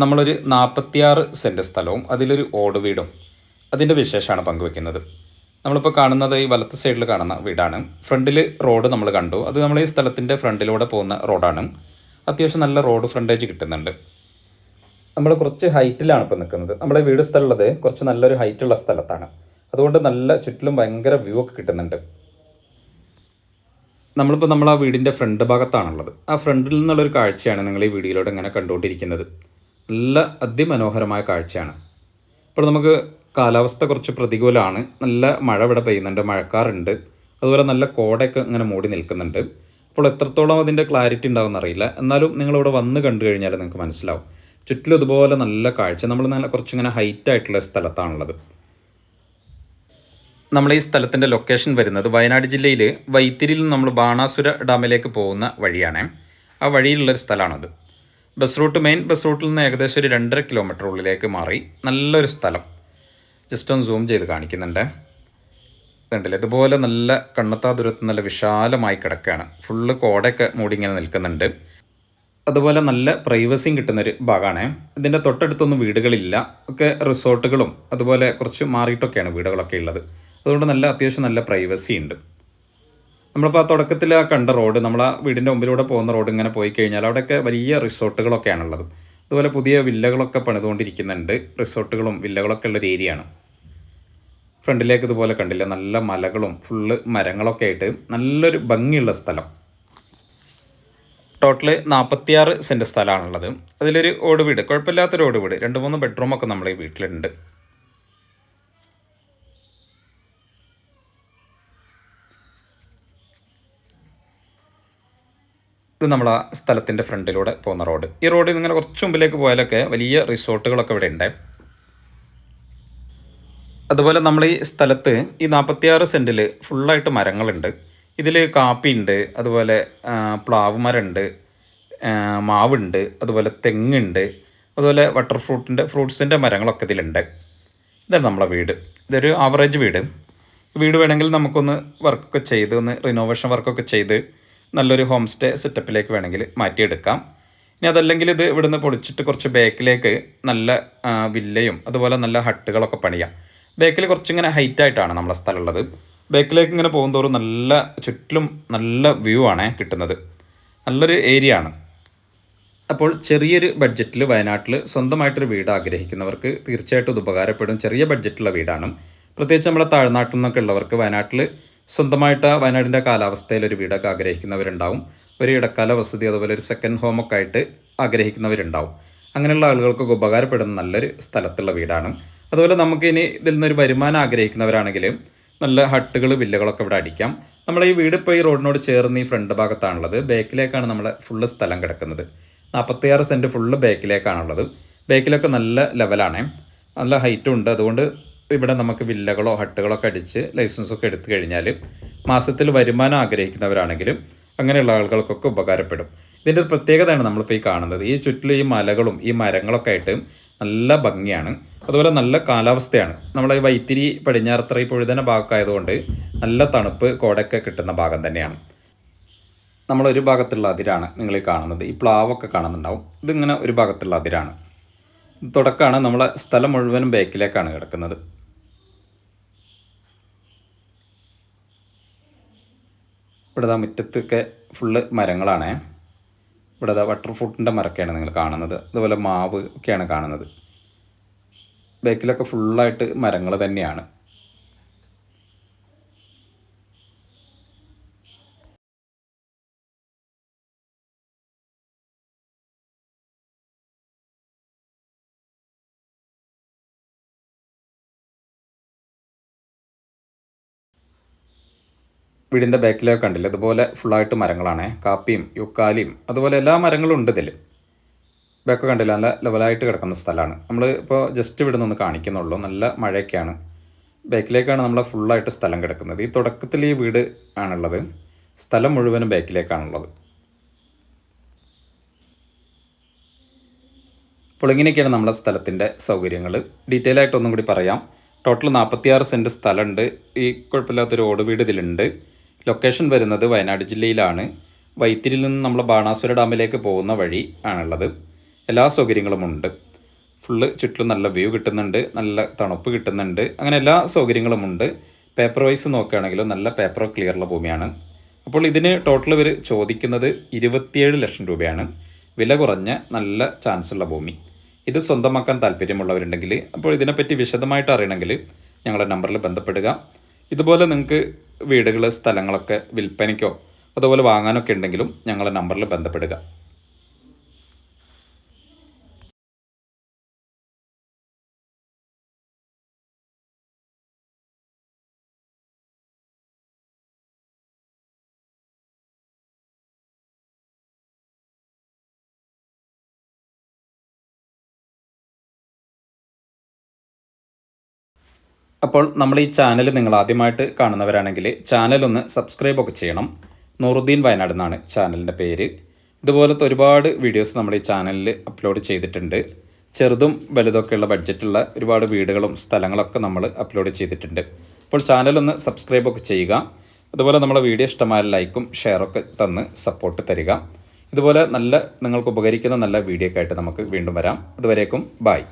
നമ്മളൊരു നാൽപ്പത്തിയാറ് സെന്റ് സ്ഥലവും അതിലൊരു ഓട് വീടും അതിന്റെ വിശേഷമാണ് പങ്കുവെക്കുന്നത്. നമ്മളിപ്പോൾ കാണുന്നത് ഈ വലത്ത് സൈഡിൽ കാണുന്ന വീടാണ്. ഫ്രണ്ടിൽ റോഡ് നമ്മൾ കണ്ടു. അത് നമ്മൾ ഈ സ്ഥലത്തിന്റെ ഫ്രണ്ടിലൂടെ പോകുന്ന റോഡാണ്. അത്യാവശ്യം നല്ല റോഡ് ഫ്രണ്ടേജ് കിട്ടുന്നുണ്ട്. നമ്മൾ കുറച്ച് ഹൈറ്റിലാണ് ഇപ്പോൾ നിൽക്കുന്നത്. നമ്മുടെ വീട് സ്ഥലമുള്ളത് കുറച്ച് നല്ലൊരു ഹൈറ്റുള്ള സ്ഥലത്താണ്. അതുകൊണ്ട് നല്ല ചുറ്റിലും ഭയങ്കര വ്യൂ ഒക്കെ കിട്ടുന്നുണ്ട്. നമ്മളിപ്പോൾ നമ്മൾ ആ വീടിന്റെ ഫ്രണ്ട് ഭാഗത്താണുള്ളത്. ആ ഫ്രണ്ടിൽ നിന്നുള്ളൊരു കാഴ്ചയാണ് നിങ്ങൾ ഈ വീഡിയോയിലൂടെ ഇങ്ങനെ കണ്ടുകൊണ്ടിരിക്കുന്നത്. നല്ല അതിമനോഹരമായ കാഴ്ചയാണ്. ഇപ്പോൾ നമുക്ക് കാലാവസ്ഥ കുറച്ച് പ്രതികൂലമാണ്. നല്ല മഴ ഇവിടെ പെയ്യുന്നുണ്ട് മഴക്കാറുണ്ട്. അതുപോലെ നല്ല കോടയൊക്കെ ഇങ്ങനെ മൂടി നിൽക്കുന്നുണ്ട്. അപ്പോൾ എത്രത്തോളം അതിന്റെ ക്ലാരിറ്റി ഉണ്ടാവും എന്നറിയില്ല എന്നാലും നിങ്ങളിവിടെ വന്ന് കണ്ടു കഴിഞ്ഞാൽ നിങ്ങൾക്ക് മനസ്സിലാവും. ചുറ്റിലും ഇതുപോലെ നല്ല കാഴ്ച. നമ്മൾ നല്ല കുറച്ചിങ്ങനെ ഹൈറ്റ് ആയിട്ടുള്ള സ്ഥലത്താണുള്ളത്. നമ്മൾ ഈ സ്ഥലത്തിന്റെ ലൊക്കേഷൻ വരുന്നത് വയനാട് ജില്ലയിൽ വൈത്തിരിയിൽ നമ്മൾ ബാണാസുര ഡാമിലേക്ക് പോകുന്ന വഴിയാണ്. ആ വഴിയിലുള്ളൊരു സ്ഥലമാണത്. ബസ് റൂട്ട് മെയിൻ ബസ് റൂട്ടിൽ നിന്ന് ഏകദേശം ഒരു രണ്ടര കിലോമീറ്റർ ഉള്ളിലേക്ക് മാറി. നല്ലൊരു സ്ഥലം. ജസ്റ്റ് ഒന്ന് സൂം ചെയ്ത് കാണിക്കുന്നുണ്ട്. കണ്ടില്ലേ? ഇതുപോലെ നല്ല കണ്ണത്താ ദൂരത്ത് നല്ല വിശാലമായി കിടക്കുകയാണ് ഫുള്ള് കോടയൊക്കെ മൂടി ഇങ്ങനെ നിൽക്കുന്നുണ്ട്. അതുപോലെ നല്ല പ്രൈവസിയും കിട്ടുന്നൊരു ഭാഗമാണ്. ഇതിന്റെ തൊട്ടടുത്തൊന്നും വീടുകളില്ല. ഒക്കെ റിസോർട്ടുകളും അതുപോലെ കുറച്ച് മാറിയിട്ടൊക്കെയാണ് വീടുകളൊക്കെ ഉള്ളത്. അതുകൊണ്ട് നല്ല അത്യാവശ്യം നല്ല പ്രൈവസി ഉണ്ട് നമ്മളിപ്പോൾ തുടക്കത്തിൽ ആ കണ്ട റോഡ് നമ്മൾ ആ വീടിന്റെ മുമ്പിലൂടെ പോകുന്ന റോഡ് ഇങ്ങനെ പോയി കഴിഞ്ഞാൽ അവിടെയൊക്കെ വലിയ റിസോർട്ടുകളൊക്കെയാണുള്ളത്. അതുപോലെ പുതിയ വില്ലകളൊക്കെ പണിതുകൊണ്ടിരിക്കുന്നുണ്ട്. റിസോർട്ടുകളും വില്ലകളൊക്കെ ഉള്ളൊരു ഏരിയയാണ്. ഫ്രണ്ടിലേക്ക് ഇതുപോലെ കണ്ടില്ല? നല്ല മലകളും ഫുള്ള് മരങ്ങളൊക്കെ ആയിട്ട് നല്ലൊരു ഭംഗിയുള്ള സ്ഥലം. ടോട്ടൽ നാൽപ്പത്തിയാറ് സെന്റ് സ്ഥലമാണുള്ളത്. അതിലൊരു ഓട് വീട് കുഴപ്പമില്ലാത്തൊരു ഓട് വീട് രണ്ട് മൂന്ന് ബെഡ്റൂമൊക്കെ നമ്മൾ ഈ വീട്ടിലുണ്ട്. ഇത് നമ്മളെ സ്ഥലത്തിന്റെ ഫ്രണ്ടിലൂടെ പോകുന്ന റോഡ്. ഈ റോഡിൽ ഇങ്ങനെ കുറച്ച് മുമ്പിലേക്ക് പോയാലൊക്കെ വലിയ റിസോർട്ടുകളൊക്കെ ഇവിടെ ഉണ്ട്. അതുപോലെ നമ്മൾ ഈ സ്ഥലത്ത് ഈ നാൽപ്പത്തിയാറ് സെന്റിൽ ഫുള്ളായിട്ട് മരങ്ങളുണ്ട്. ഇതിൽ കാപ്പിയുണ്ട് അതുപോലെ പ്ലാവ് മരമുണ്ട് മാവുണ്ട് അതുപോലെ തെങ്ങുണ്ട് അതുപോലെ വട്ടർ ഫ്രൂട്ടിന്റെ ഫ്രൂട്ട്സിന്റെ മരങ്ങളൊക്കെ ഇതിലുണ്ട്. ഇതാണ് നമ്മളെ വീട്. ഇതൊരു ആവറേജ് വീട്. വീട് വേണമെങ്കിൽ നമുക്കൊന്ന് വർക്കൊക്കെ ചെയ്ത് ഒന്ന് റിനോവേഷൻ വർക്കൊക്കെ ചെയ്ത് നല്ലൊരു ഹോം സ്റ്റേ സെറ്റപ്പിലേക്ക് വേണമെങ്കിൽ മാറ്റിയെടുക്കാം. ഇനി അതല്ലെങ്കിൽ ഇത് ഇവിടുന്ന് പൊളിച്ചിട്ട് കുറച്ച് ബേക്കിലേക്ക് നല്ല വില്ലയും അതുപോലെ നല്ല ഹട്ടുകളൊക്കെ പണിയാം. ബേക്കിൽ കുറച്ചിങ്ങനെ ഹൈറ്റ് ആയിട്ടാണ് നമ്മളെ സ്ഥലമുള്ളത്. ബേക്കിലേക്ക് ഇങ്ങനെ പോകുന്തോറും നല്ല ചുറ്റിലും നല്ല വ്യൂ ആണ് കിട്ടുന്നത്. നല്ലൊരു ഏരിയ ആണ്. അപ്പോൾ ചെറിയൊരു ബഡ്ജറ്റിൽ വയനാട്ടിൽ സ്വന്തമായിട്ടൊരു വീട് ആഗ്രഹിക്കുന്നവർക്ക് തീർച്ചയായിട്ടും ഇത് ഉപകാരപ്പെടും. ചെറിയ ബഡ്ജറ്റുള്ള വീടാണ്. പ്രത്യേകിച്ച് നമ്മുടെ താഴ്നാട്ടിൽ നിന്നൊക്കെ ഉള്ളവർക്ക് വയനാട്ടിൽ സ്വന്തമായിട്ട് വയനാടിന്റെ കാലാവസ്ഥയിൽ ഒരു വീടൊക്കെ ആഗ്രഹിക്കുന്നവരുണ്ടാവും. ഒരു ഇടക്കാല വസതി അതുപോലെ ഒരു സെക്കൻഡ് ഹോമൊക്കെ ആയിട്ട് ആഗ്രഹിക്കുന്നവരുണ്ടാവും. അങ്ങനെയുള്ള ആളുകൾക്കൊക്കെ ഉപകാരപ്പെടുന്ന നല്ലൊരു സ്ഥലത്തുള്ള വീടാണ്. അതുപോലെ നമുക്ക് ഇനി ഇതിൽ നിന്നൊരു വരുമാനം ആഗ്രഹിക്കുന്നവരാണെങ്കിൽ നല്ല ഹട്ടുകൾ വില്ലകളൊക്കെ ഇവിടെ അടിക്കാം. നമ്മൾ ഈ വീട് ഇപ്പോൾ ഈ റോഡിനോട് ചേർന്ന് ഈ ഫ്രണ്ട് ഭാഗത്താണുള്ളത്. ബാക്കിലേക്കാണ് നമ്മൾ ഫുള്ള് സ്ഥലം കിടക്കുന്നത്. നാൽപ്പത്തിയാറ് സെന്റ് ഫുള്ള് ബാക്കിലേക്കാണുള്ളത്. ബാക്കിലൊക്കെ നല്ല ലെവലാണ് നല്ല ഹൈറ്റും ഉണ്ട്. അതുകൊണ്ട് ഇവിടെ നമുക്ക് വില്ലകളോ ഹട്ടുകളോ ഒക്കെ അടിച്ച് ലൈസൻസൊക്കെ എടുത്തു കഴിഞ്ഞാൽ മാസത്തിൽ വരുമാനം ആഗ്രഹിക്കുന്നവരാണെങ്കിലും അങ്ങനെയുള്ള ആളുകൾക്കൊക്കെ ഉപകാരപ്പെടും. ഇതിന്റെ ഒരു പ്രത്യേകതയാണ് നമ്മളിപ്പോൾ ഈ കാണുന്നത്. ഈ ചുറ്റിലും ഈ മലകളും ഈ മരങ്ങളൊക്കെ ആയിട്ട് നല്ല ഭംഗിയാണ്. അതുപോലെ നല്ല കാലാവസ്ഥയാണ്. നമ്മളെ ഈ വൈത്തിരി പടിഞ്ഞാറത്തറ ഈ പൊഴുതന ഭാഗമായതുകൊണ്ട് നല്ല തണുപ്പ് കോടൊക്കെ കിട്ടുന്ന ഭാഗം തന്നെയാണ്. നമ്മളൊരു ഭാഗത്തുള്ള അതിരാണ് നിങ്ങൾ ഈ കാണുന്നത്. ഈ പ്ലാവൊക്കെ കാണുന്നുണ്ടാവും. ഇതിങ്ങനെ ഒരു ഭാഗത്തുള്ള അതിരാണ്. തുടക്കമാണ് നമ്മളെ സ്ഥലം മുഴുവനും ബേക്കിലേക്കാണ് കിടക്കുന്നത്. ഇവിടെ ആ മുറ്റത്തൊക്കെ ഫുള്ള് മരങ്ങളാണ്. ഇവിടെ ദാ വട്ടർ ഫ്രൂട്ടിന്റെ മരമൊക്കെയാണ് നിങ്ങൾ കാണുന്നത്. അതുപോലെ മാവ് ഒക്കെയാണ് കാണുന്നത്. ബാക്കിലൊക്കെ ഫുള്ളായിട്ട് മരങ്ങൾ തന്നെയാണ്. വീടിന്റെ ബാക്കിലൊക്കെ കണ്ടില്ല? ഇതുപോലെ ഫുള്ളായിട്ട് മരങ്ങളാണ്. കാപ്പിയും യുക്കാലിയും അതുപോലെ എല്ലാ മരങ്ങളും ഉണ്ട് ഇതിൽ ബാക്ക് കണ്ടില്ല? നല്ല ലെവലായിട്ട് കിടക്കുന്ന സ്ഥലമാണ്. നമ്മൾ ഇപ്പോൾ ജസ്റ്റ് ഇവിടെ നിന്ന് കാണിക്കുന്നുള്ളൂ. നല്ല മഴയൊക്കെയാണ്. ബാക്കിലേക്കാണ് നമ്മളെ ഫുള്ളായിട്ട് സ്ഥലം കിടക്കുന്നത്. ഈ തുടക്കത്തിൽ ഈ വീട് ആണുള്ളത്. സ്ഥലം മുഴുവനും ബാക്കിലേക്കാണുള്ളത്. അപ്പോൾ ഇങ്ങനെയൊക്കെയാണ് നമ്മളെ സ്ഥലത്തിന്റെ സൗകര്യങ്ങൾ. ഡീറ്റെയിൽ ആയിട്ട് ഒന്നും കൂടി പറയാം. ടോട്ടൽ നാൽപ്പത്തിയാറ് സെന്റ് സ്ഥലമുണ്ട്. ഈ കുഴപ്പമില്ലാത്തൊരു ഓട് വീട് ഇതിലുണ്ട്. ലൊക്കേഷൻ വരുന്നത് വയനാട് ജില്ലയിലാണ്. വൈത്തിരിയിൽ നിന്ന് നമ്മൾ ബാണാസുര ഡാമിലേക്ക് പോകുന്ന വഴി ആണുള്ളത്. എല്ലാ സൗകര്യങ്ങളും ഉണ്ട്. ഫുള്ള് ചുറ്റിലും നല്ല വ്യൂ കിട്ടുന്നുണ്ട് നല്ല തണുപ്പ് കിട്ടുന്നുണ്ട് അങ്ങനെ എല്ലാ സൗകര്യങ്ങളും ഉണ്ട്. പേപ്പർ വൈസ് നോക്കുകയാണെങ്കിലും നല്ല പേപ്പർ ക്ലിയറുള്ള ഭൂമിയാണ്. അപ്പോൾ ഇതിന് ടോട്ടൽ ഇവർ ചോദിക്കുന്നത് ഇരുപത്തിയേഴ് ലക്ഷം രൂപയാണ്. വില കുറഞ്ഞ നല്ല ചാൻസ് ഉള്ള ഭൂമി. ഇത് സ്വന്തമാക്കാൻ താല്പര്യമുള്ളവരുണ്ടെങ്കിൽ അപ്പോൾ ഇതിനെപ്പറ്റി വിശദമായിട്ട് അറിയണമെങ്കിൽ ഞങ്ങളുടെ നമ്പറിൽ ബന്ധപ്പെടുക. ഇതുപോലെ നിങ്ങൾക്ക് വീടുകൾ സ്ഥലങ്ങളൊക്കെ വിൽപ്പനയ്ക്കോ അതുപോലെ വാങ്ങാനൊക്കെ ഉണ്ടെങ്കിലും ഞങ്ങളുടെ നമ്പറിൽ ബന്ധപ്പെടുക. അപ്പോൾ നമ്മൾ ഈ ചാനൽ നിങ്ങൾ ആദ്യമായിട്ട് കാണുന്നവരാണെങ്കിൽ ചാനൽ ഒന്ന് സബ്സ്ക്രൈബ് ഒക്കെ ചെയ്യണം. നൂറുദ്ദീൻ വയനാട് എന്നാണ് ചാനലിന്റെ പേര്. ഇതുപോലത്തെ ഒരുപാട് വീഡിയോസ് നമ്മൾ ഈ ചാനലിൽ അപ്ലോഡ് ചെയ്തിട്ടുണ്ട്. ചെറുതും വലുതൊക്കെയുള്ള ബഡ്ജറ്റുള്ള ഒരുപാട് വീടുകളും സ്ഥലങ്ങളൊക്കെ നമ്മൾ അപ്ലോഡ് ചെയ്തിട്ടുണ്ട്. അപ്പോൾ ചാനൽ ഒന്ന് സബ്സ്ക്രൈബ് ഒക്കെ ചെയ്യുക. അതുപോലെ നമ്മളെ വീഡിയോ ഇഷ്ടമായ ലൈക്കും ഷെയറൊക്കെ തന്ന് സപ്പോർട്ട് തരിക. ഇതുപോലെ നല്ല നിങ്ങൾക്ക് ഉപകരിക്കുന്ന നല്ല വീഡിയോ ഒക്കെ ആയിട്ട് നമുക്ക് വീണ്ടും വരാം. അതുവരേക്കും ബായ്